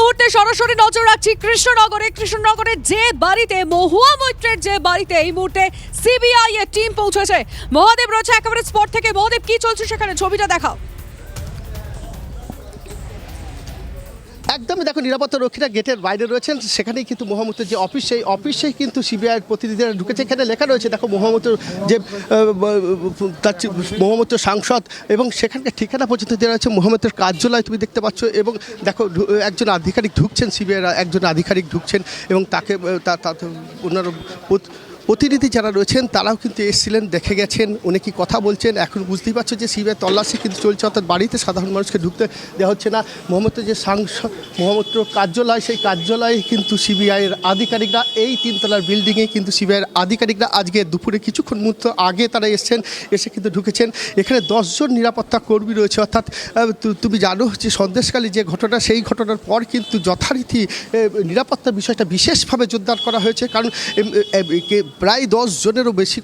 মুহূর্তে সরাসরি নজর রাখছি কৃষ্ণনগরে। কৃষ্ণনগরের যে বাড়িতে, মহুয়া মৈত্রের যে বাড়িতে এই মুহূর্তে সিবিআই এর টিম পৌঁছেছে। মহাদেব রয়েছে একেবারে স্পট থেকে। মহাদেব, কি চলছে সেখানে? ছবিটা দেখাও। একদমই দেখো, নিরাপত্তা রক্ষীরা গেটের বাইরে রয়েছেন, সেখানেই কিন্তু মোহাম্মতের যে অফিস, সেই অফিসেই কিন্তু সিবিআইয়ের প্রতিনিধিরা ঢুকেছে। এখানে লেখা রয়েছে, দেখো মোহাম্মতের যে তার মোহাম্মতের সাংসদ, এবং সেখানকার ঠিকানা পর্যন্ত দেওয়া রয়েছে মোহাম্মতের কার্যালয় তুমি দেখতে পাচ্ছ, এবং দেখো একজন আধিকারিক ঢুকছেন সিবিআইয়ের একজন আধিকারিক ঢুকছেন, এবং তাকে ওনার প্রতিনিধি যারা রয়েছেন, তারাও কিন্তু এসেছিলেন, দেখে গেছেন, উনি কি কথা বলছেন, এখন বুঝতেই পারছ যে সিবিআই তল্লাশি কিন্তু চলছে, অর্থাৎ বাড়িতে সাধারণ মানুষকে ঢুকতে দেওয়া হচ্ছে না। মোহাম্মদের যে সাংসদ, মোহাম্মদ কার্যালয়, সেই কার্যালয়ে কিন্তু সিবিআইয়ের আধিকারিকরা, এই তিনতলার বিল্ডিংয়ে কিন্তু সিবিআইয়ের আধিকারিকরা আজকে দুপুরে কিছুক্ষণ মুহূর্ত আগে তারা এসেছেন, এসে কিন্তু ঢুকেছেন। এখানে দশজন নিরাপত্তা কর্মী রয়েছে, অর্থাৎ তুমি জানো যে সন্দেশকালী যে ঘটনা, সেই ঘটনার পর কিন্তু যথারীতি নিরাপত্তা বিষয়টা বিশেষভাবে জোরদার করা হয়েছে। কারণ প্রায় দশ জনেরও বেশি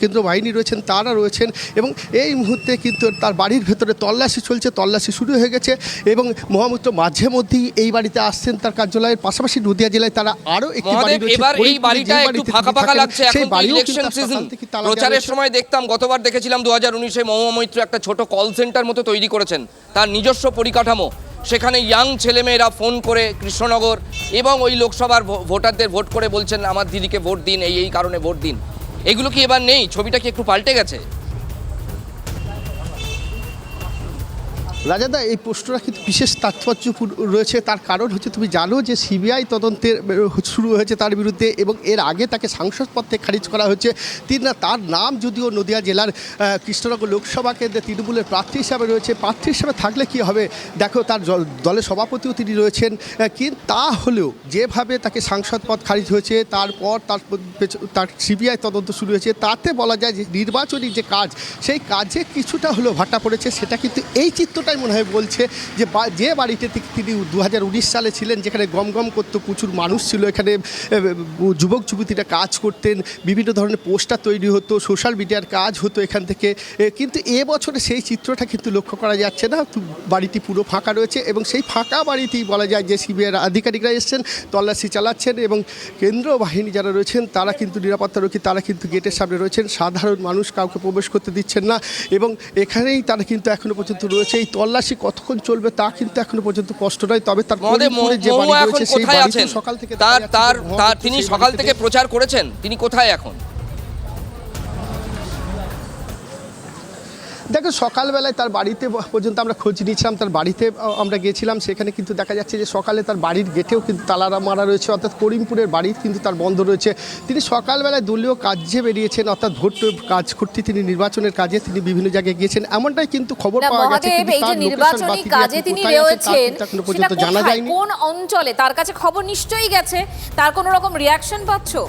কেন্দ্র বাহিনী রয়েছেন তারা রয়েছেন এবং এই মুহূর্তে কিন্তু তার বাড়ির ভেতরে তল্লাশি চলছে তল্লাশি শুরু হয়ে গেছে এবং মহামূত্র মাঝে মধ্যেই এই বাড়িতে আসছেন তার কার্যালয়ের পাশাপাশি নদিয়া জেলায় তারা আরও একটি বাড়ি এবার এই বাড়িটা একটু বাড়িতে ফাঁকা ফাঁকা লাগছে। এখন ইলেকশন সিজন সকাল থেকে তালা দেওয়া প্রচারের সময় দেখতাম গতবার দেখেছিলাম দু হাজার উনিশে মৈত্র একটা ছোট কল সেন্টার মতো তৈরি করেছেন। তার নিজস্ব পরিকাঠামো। সেখানে ইয়াং ছেলেমেয়েরা ফোন করে কৃষ্ণনগর এবং ওই লোকসভার ভোটারদের ভোট করে বলছেন, আমার দিদিকে ভোট দিন, এই এই কারণে ভোট দিন। এগুলো কি এবার নেই? ছবিটা কি একটু পাল্টে গেছে? রাজাদা, এই প্রশ্নটা কিন্তু বিশেষ তাৎপর্য রয়েছে। তার কারণ হচ্ছে তুমি জানো যে সিবিআই তদন্তের শুরু হয়েছে তার বিরুদ্ধে এবং এর আগে তাকে সাংসদ পদ থেকে খারিজ করা হয়েছে। তিনি তার নাম যদিও নদিয়া জেলার কৃষ্ণনগর লোকসভা কেন্দ্রে তৃণমূলের প্রার্থী হিসাবে রয়েছে। প্রার্থী হিসাবে থাকলে কি হবে? দেখো, তার দলের সভাপতিও তিনি রয়েছেন। কিন্তু তা হলেও যেভাবে তাকে সাংসদ পদ খারিজ হয়েছে, তারপর তার তার সিবিআই তদন্ত শুরু হয়েছে, তাতে বলা যায় যে নির্বাচনী যে কাজ, সেই কাজে কিছুটা হলেও ভাটা পড়েছে, সেটা কিন্তু এই চিত্রটাই মনে হয় বলছে যে যে বাড়িতে তিনি দু হাজার উনিশ সালে ছিলেন, যেখানে গম গম করতো, প্রচুর মানুষ ছিল, এখানে যুবক যুবতীরা কাজ করতেন, বিভিন্ন ধরনের পোস্টার তৈরি হতো, সোশ্যাল মিডিয়ার কাজ হতো এখান থেকে কিন্তু এ বছরে সেই চিত্রটা কিন্তু লক্ষ্য করা যাচ্ছে না বাড়িটি পুরো ফাঁকা রয়েছে এবং সেই ফাঁকা বাড়িতেই বলা যায় যে সিবিআইয়ের আধিকারিকরা এসছেন, তল্লাশি চালাচ্ছেন এবং কেন্দ্র বাহিনী যারা রয়েছেন, তারা কিন্তু নিরাপত্তা রক্ষী, তারা কিন্তু গেটের সামনে রয়েছেন, সাধারণ মানুষ কাউকে প্রবেশ করতে দিচ্ছেন না এবং এখানেই তারা কিন্তু এখনও পর্যন্ত রয়েছে, এই তল্লাশি কতক্ষণ চলবে তা কিন্তু এখনও পর্যন্ত কষ্ট নয় তবে তার যে বাড়ি রয়েছে সেই বাড়িতে সকাল থেকে তার তার তিনি সকাল থেকে প্রচার করেছেন? তিনি কোথায় এখন? দেখো সকালবেলায় তার বাড়িতে পর্যন্ত আমরা খোঁজ নিয়েছিলাম তার বাড়িতে আমরা গেছিলাম সেখানে কিন্তু দেখা যাচ্ছে যে সকালে তার বাড়ির গেটেও কিন্তু তালা মারা রয়েছে অর্থাৎ করিমপুরের বাড়ি কিন্তু তার বন্ধ রয়েছে। তিনি সকালবেলায় দলীয় কাজে বেরিয়েছেন অর্থাৎ ভোট কাজ করতে তিনি নির্বাচনের কাজে তিনি বিভিন্ন জায়গায় গিয়েছেন এমনটাই কিন্তু খবর পাওয়া গেছে নির্বাচনী কাজে তিনি রয়েছেন পর্যন্ত জানা যায়নি। কোন অঞ্চলে? তার কাছে খবর নিশ্চয়ই গেছে তার কোনো রকম রিয়াকশন পাচ্ছো?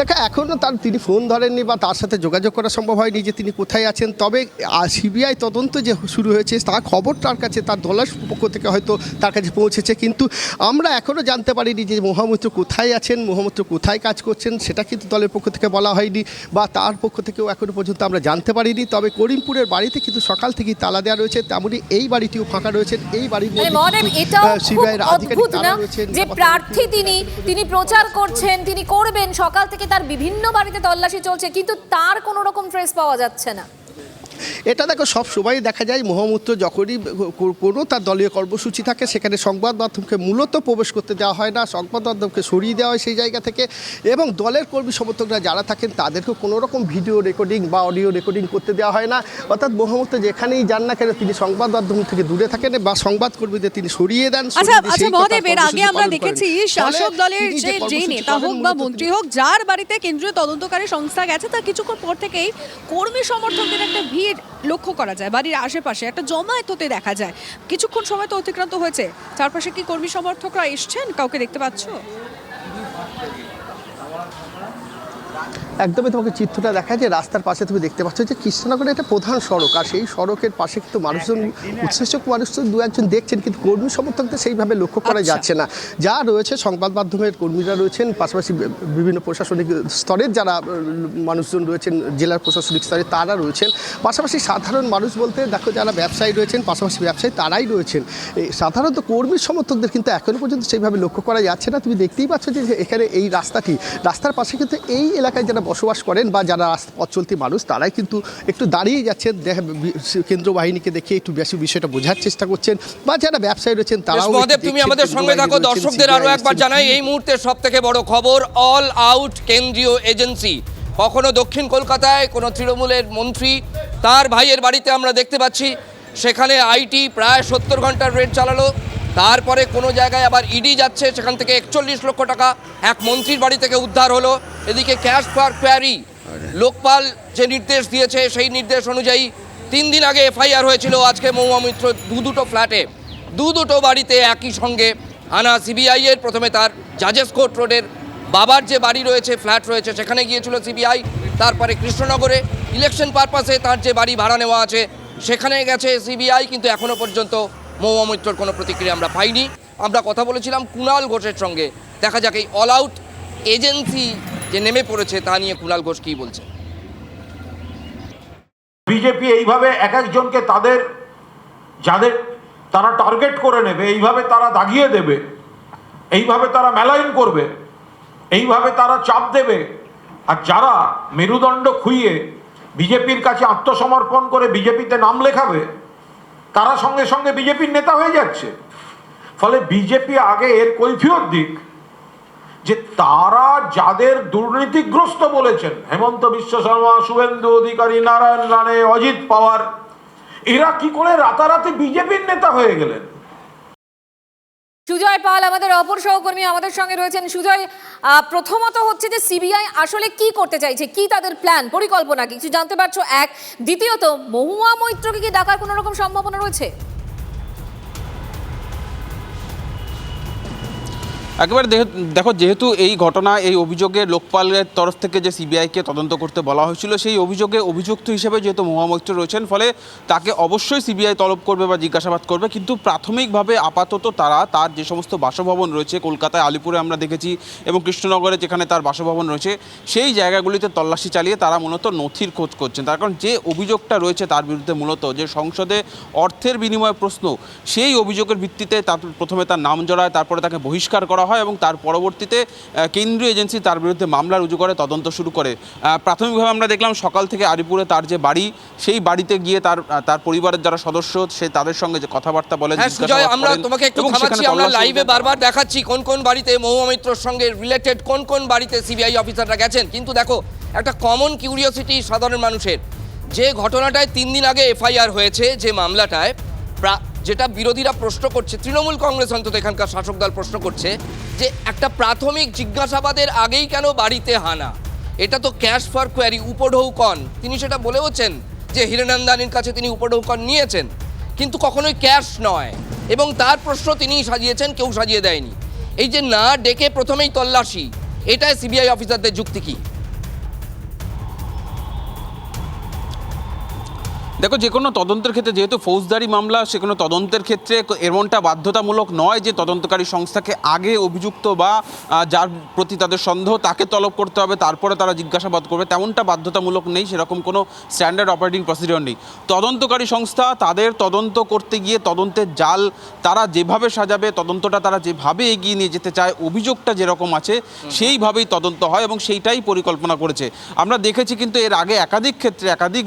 দেখা এখনও তার তিনি ফোন ধরেননি বা তার সাথে যোগাযোগ করা সম্ভব হয়নি যে তিনি কোথায় আছেন। তবে সিবিআই তদন্ত যে শুরু হয়েছে তার খবর তার কাছে তার দলের পক্ষ থেকে হয়তো তার কাছে পৌঁছেছে। কিন্তু আমরা এখনও জানতে পারিনি যে মহামূত্র কোথায় আছেন মহামূত্র কোথায় কাজ করছেন সেটা কিন্তু দলের পক্ষ থেকে বলা হয়নি বা তার পক্ষ থেকেও এখনও পর্যন্ত আমরা জানতে পারিনি। তবে করিমপুরের বাড়িতে কিন্তু সকাল থেকেই তালা দেওয়া রয়েছে। তেমনই এই বাড়িটিও ফাঁকা রয়েছেন এই বাড়ির মানে সিবিআইয়ের আধিকারিক যে প্রার্থী তিনি তিনি প্রচার করছেন তিনি করবেন সকাল থেকে তার বিভিন্ন বাড়িতে তল্লাশি চলছে কিন্তু তার কোনো রকম ট্রেস পাওয়া যাচ্ছে না। এটা দেখো সব সময় দেখা যায় মহামূত্র যখনই কোনো তার দলীয় কর্মসূচি থাকে সেখানে সংবাদ মাধ্যমকে মূলত প্রবেশ করতে দেওয়া হয় না সংবাদ মাধ্যমকে সরিয়ে দেওয়া হয় সেই জায়গা থেকে। এবং দলের কর্মী সমর্থকরা যারা থাকেন তাদেরকে কোনো রকম ভিডিও রেকর্ডিং বা অডিও রেকর্ডিং করতে দেওয়া হয় না। অর্থাৎ মহামূত্র যেখানেই যান না কেন তিনি সংবাদ মাধ্যম থেকে দূরে থাকেন বা সংবাদ কর্মীদের তিনি সরিয়ে দেন। আচ্ছা আচ্ছা আগে আমরা দেখেছি শাসক দলের যে যে নেতা হোক বা মন্ত্রী হোক যার বাড়িতে কেন্দ্রীয় তদন্তকারী সংস্থা গেছে তার কিছুক্ষণ পর থেকেই কর্মী সমর্থকদের একটা ভিড় লক্ষ্য করা যায়, বাড়ির আশেপাশে একটা জমায়েত হতে দেখা যায়। কিছুক্ষণ সময় তো অতিক্রান্ত হয়েছে। চারপাশে কি কর্মী সমর্থকরা এসছেন? কাউকে দেখতে পাচ্ছো? একদমই তোমাকে চিত্রটা দেখা যে রাস্তার পাশে তুমি দেখতে পাচ্ছ যে কৃষ্ণনগরের একটা প্রধান সড়ক আর সেই সড়কের পাশে কিন্তু মানুষজন উচ্ছ্বাসক মানুষজন দু একজন দেখছেন কিন্তু কর্মী সমর্থকদের সেইভাবে লক্ষ্য করা আচ্ছা। যাচ্ছে না। যা রয়েছে সংবাদ মাধ্যমের কর্মীরা রয়েছেন পাশাপাশি বিভিন্ন প্রশাসনিক স্তরের যারা মানুষজন রয়েছেন জেলার প্রশাসনিক স্তরে তারা রয়েছেন। পাশাপাশি সাধারণ মানুষ বলতে দেখো যারা ব্যবসায়ী রয়েছেন পাশাপাশি ব্যবসায়ী তারাই রয়েছেন। এই সাধারণত কর্মী সমর্থকদের কিন্তু এখনও পর্যন্ত সেইভাবে লক্ষ্য করা যাচ্ছে না। তুমি দেখতেই পাচ্ছ যে এখানে এই রাস্তাটি রাস্তার পাশে কিন্তু এই এলাকায় যারা বসবাস করেন বা যারা পথ চলতি মানুষ তারাই কিন্তু একটু দাঁড়িয়ে যাচ্ছেন। দেখা কেন্দ্র বাহিনীকে দেখে একটু বেশি বিষয়টা বোঝার চেষ্টা করছেন বা যারা ব্যবসায়ী রয়েছেন তারাও তুমি আমাদের সঙ্গে থাকো। দর্শকদের আরও একবার জানাই এই মুহূর্তে সব থেকে বড় খবর অল আউট কেন্দ্রীয় এজেন্সি কখনো দক্ষিণ কলকাতায় কোনো তৃণমূলের মন্ত্রী তার ভাইয়ের বাড়িতে আমরা দেখতে পাচ্ছি সেখানে আইটি প্রায় সত্তর ঘণ্টার রেড চালালো। তারপরে কোনো জায়গায় আবার ইডি যাচ্ছে সেখান থেকে একচল্লিশ লক্ষ টাকা এক মন্ত্রীর বাড়ি থেকে উদ্ধার হলো। এদিকে ক্যাশ ফর কোয়ারি লোকপাল যে নির্দেশ দিয়েছে সেই নির্দেশ অনুযায়ী তিন দিন আগে এফআইআর হয়েছিল আজকে মৌমা মিত্র দু দুটো ফ্ল্যাটে দু দুটো বাড়িতে একই সঙ্গে আনা সিবিআই এর প্রথমে তার জাজেস কোর্ট রোডের বাবার যে বাড়ি রয়েছে ফ্ল্যাট রয়েছে সেখানে গিয়েছিল সিবিআই তারপরে কৃষ্ণনগরে ইলেকশন পারপাসে তার যে বাড়ি ভাড়া নেওয়া আছে সেখানে গেছে সিবিআই কিন্তু এখনও পর্যন্ত মহুয়া মৈত্রর কোনো প্রতিক্রিয়া আমরা পাইনি। আমরা কথা বলেছিলাম কুণাল ঘোষের সঙ্গে। দেখা যাক এই অল আউট এজেন্সি যে নেমে পড়েছে তা নিয়ে কুণাল ঘোষ কী বলছে বিজেপি এইভাবে এক একজনকে তাদের, যাদের তারা টার্গেট করে নেবে, এইভাবে তারা দাগিয়ে দেবে, এইভাবে তারা মেলাইন করবে, এইভাবে তারা চাপ দেবে, আর যারা মেরুদণ্ড খুইয়ে বিজেপির কাছে আত্মসমর্পণ করে বিজেপিতে নাম লেখাবে তারা সঙ্গে সঙ্গে বিজেপির নেতা হয়ে যাচ্ছে। ফলে বিজেপি আগে এর কৈফিয়ত দিক, যে তারা যাদের দুর্নীতিগ্রস্ত বলেছেন, হেমন্ত বিশ্ব শর্মা, শুভেন্দু অধিকারী, নারায়ণ রানে অজিত পাওয়ার, এরা কি করে রাতারাতি বিজেপির নেতা হয়ে গেলেন? সুজয় পাল, আমাদের অপর সহকর্মী আমাদের সঙ্গে রয়েছেন। সুজয় প্রথমত হচ্ছে যে সিবিআই আসলে কি করতে চাইছে? কি তাদের প্ল্যান পরিকল্পনা? কিছু জানতে পারছ? এক। দ্বিতীয়ত, মহুয়া মৈত্রকে কি ডাকার কোনো রকম সম্ভাবনা রয়েছে? একেবারে দেখো, যেহেতু এই ঘটনা, এই অভিযোগে লোকপালের তরফ থেকে যে সিবিআইকে তদন্ত করতে বলা হয়েছিল, সেই অভিযোগে অভিযুক্ত হিসেবে যেহেতু মহামৈত্র রয়েছেন, ফলে তাকে অবশ্যই সিবিআই তলব করবে বা জিজ্ঞাসাবাদ করবে। কিন্তু প্রাথমিকভাবে আপাতত তারা তার যে সমস্ত বাসভবন রয়েছে, কলকাতায়, আলিপুরে আমরা দেখেছি, এবং কৃষ্ণনগরে যেখানে তার বাসভবন রয়েছে, সেই জায়গাগুলিতে তল্লাশি চালিয়ে তারা মূলত নথির খোঁজ করছেন। তার কারণ যে অভিযোগটা রয়েছে তার বিরুদ্ধে মূলত যে সংসদে অর্থের বিনিময়ে প্রশ্ন, সেই অভিযোগের ভিত্তিতে তার প্রথমে তার নাম জড়ায়, তারপরে তাকে বহিষ্কার করা হয় এবং তার পরবর্তীতে কেন্দ্রীয় এজেন্সি তার বিরুদ্ধে মামলা রুজু করে তদন্ত শুরু করে। প্রাথমিকভাবে আমরা দেখলাম সকাল থেকে আলিপুরে তার যে বাড়ি সেই বাড়িতে গিয়ে তার তার পরিবারের যারা সদস্য সে তাদের সঙ্গে যে কথাবার্তা বলেন হ্যাঁ আমরা তোমাকে একটু থামাচ্ছি আমরা লাইভে বারবার দেখাচ্ছি কোন কোন বাড়িতে মহুয়া মিত্রর সঙ্গে রিলেটেড কোন কোন বাড়িতে সিবিআই অফিসাররা গেছেন। কিন্তু দেখো একটা কমন কিউরিওসিটি সাধারণ মানুষের। যে ঘটনাটায় তিন দিন আগে এফআইআর হয়েছে যে মামলাটায় যেটা বিরোধীরা প্রশ্ন করছে, তৃণমূল কংগ্রেস অন্তত এখানকার শাসক দল প্রশ্ন করছে যে একটা প্রাথমিক জিজ্ঞাসাবাদের আগেই কেন বাড়িতে হানা? এটা তো ক্যাশ ফর কোয়ারি, উপঢৌকন। তিনি সেটা বলেওছেন যে হিরেনন্দানির কাছে তিনি উপঢৌকন নিয়েছেন, কিন্তু কখনোই ক্যাশ নয়। এবং তার প্রশ্ন তিনিই সাজিয়েছেন, কেউ সাজিয়ে দেয়নি। এই যে না ডেকে প্রথমেই তল্লাশি, এটাই সিবিআই অফিসারদের যুক্তি কি? দেখো, যে কোনো তদন্তের ক্ষেত্রে, যেহেতু ফৌজদারি মামলা, সে কোনো তদন্তের ক্ষেত্রে এমনটা বাধ্যতামূলক নয় যে তদন্তকারী সংস্থাকে আগে অভিযুক্ত বা যার প্রতি তাদের সন্দেহ, তাকে তলব করতে হবে, তারপরে তারা জিজ্ঞাসাবাদ করবে। তেমনটা বাধ্যতামূলক নেই, সেরকম কোনো স্ট্যান্ডার্ড অপারেটিং প্রসিডিওর নেই। তদন্তকারী সংস্থা, তাদের তদন্ত করতে গিয়ে তদন্তের জাল তারা যেভাবে সাজাবে, তদন্তটা তারা যেভাবে এগিয়ে নিয়ে যেতে চায়, অভিযোগটা যেরকম আছে, সেইভাবেই তদন্ত হয় এবং সেইটাই পরিকল্পনা করেছে। আমরা দেখেছি কিন্তু এর আগে একাধিক ক্ষেত্রে, একাধিক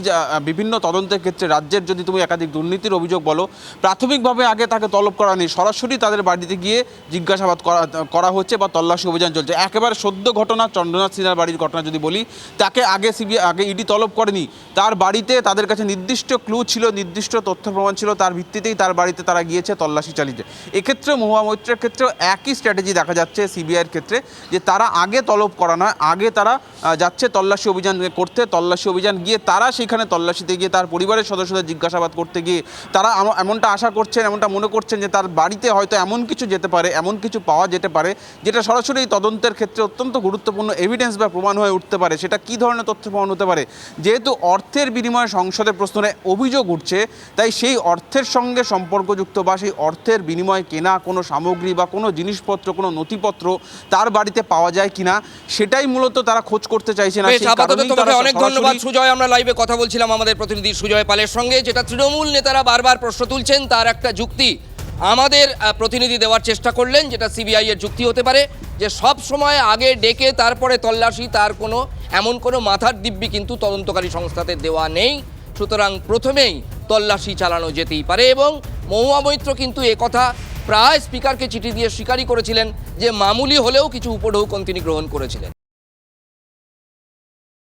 বিভিন্ন তদন্তের ক্ষেত্রে রাজ্যের যদি তুমি একাধিক দুর্নীতির অভিযোগ বলো, প্রাথমিকভাবে আগে তাকে তলব করা নেই। সরাসরি তাদের বাড়িতে গিয়ে জিজ্ঞাসাবাদ করা করা হচ্ছে বা তল্লাশি অভিযান চলছে। একেবারে সদ্য ঘটনা, চন্দ্রনাথ সিনহার বাড়ির ঘটনা যদি বলি, তাকে আগে সিবিআই, আগে ইডি তলব করেনি। তার বাড়িতে তাদের কাছে নির্দিষ্ট ক্লু ছিল, নির্দিষ্ট তথ্য প্রমাণ ছিল, তার ভিত্তিতেই তার বাড়িতে তারা গিয়েছে তল্লাশি চালিয়েছে। এক্ষেত্রে মহুয়া মৈত্রের ক্ষেত্রেও একই স্ট্র্যাটেজি দেখা যাচ্ছে সিবিআইয়ের ক্ষেত্রে, যে তারা আগে তলব করা নয়, আগে তারা যাচ্ছে তল্লাশি অভিযান করতে। তল্লাশি অভিযান গিয়ে তারা সেখানে তল্লাশিতে গিয়ে তার পরিবার পরিবারের সদস্যদের জিজ্ঞাসাবাদ করতে গিয়ে তারা এমনটা আশা করছেন এমনটা মনে করছেন যে তার বাড়িতে হয়তো এমন কিছু যেতে পারে এমন কিছু পাওয়া যেতে পারে যেটা সরাসরি তদন্তের ক্ষেত্রে অত্যন্ত গুরুত্বপূর্ণ এভিডেন্স বা প্রমাণ হয়ে উঠতে পারে। সেটা কী ধরনের তথ্য প্রমাণ হতে পারে? যেহেতু অর্থের বিনিময়ে সংসদে প্রশ্নে অভিযোগ উঠছে তাই সেই অর্থের সঙ্গে সম্পর্কযুক্ত বা সেই অর্থের বিনিময়ে কেনা কোনো সামগ্রী বা কোনো জিনিসপত্র কোনো নথিপত্র তার বাড়িতে পাওয়া যায় কিনা সেটাই মূলত তারা খোঁজ করতে চাইছে না। অনেক ধন্যবাদ সুজয়। আমরা লাইভে কথা বলছিলাম আমাদের প্রতিনিধি সুজয় পালের সঙ্গে, যেটা তৃণমূল নেতারা বারবার প্রশ্ন তুলছেন, তার একটা যুক্তি। আমাদের প্রতিনিধি দেওয়ার চেষ্টা করলেন, যেটা সিবিআই এর যুক্তি হতে পারে, যে সব সময় আগে ডেকে তারপরে তল্লাশি, তার কোনো, এমন কোনো মাথার দিব্যি কিন্তু তদন্তকারী সংস্থাতে দেওয়া নেই। সুতরাং প্রথমেই তল্লাশি চালানো যেতেই পারে এবং মহুয়া মৈত্র কিন্তু একথা প্রায় স্পিকারকে চিঠি দিয়ে স্বীকারই করেছিলেন যে, মামুলি হলেও কিছু উপঢৌকন তিনি গ্রহণ করেছিলেন।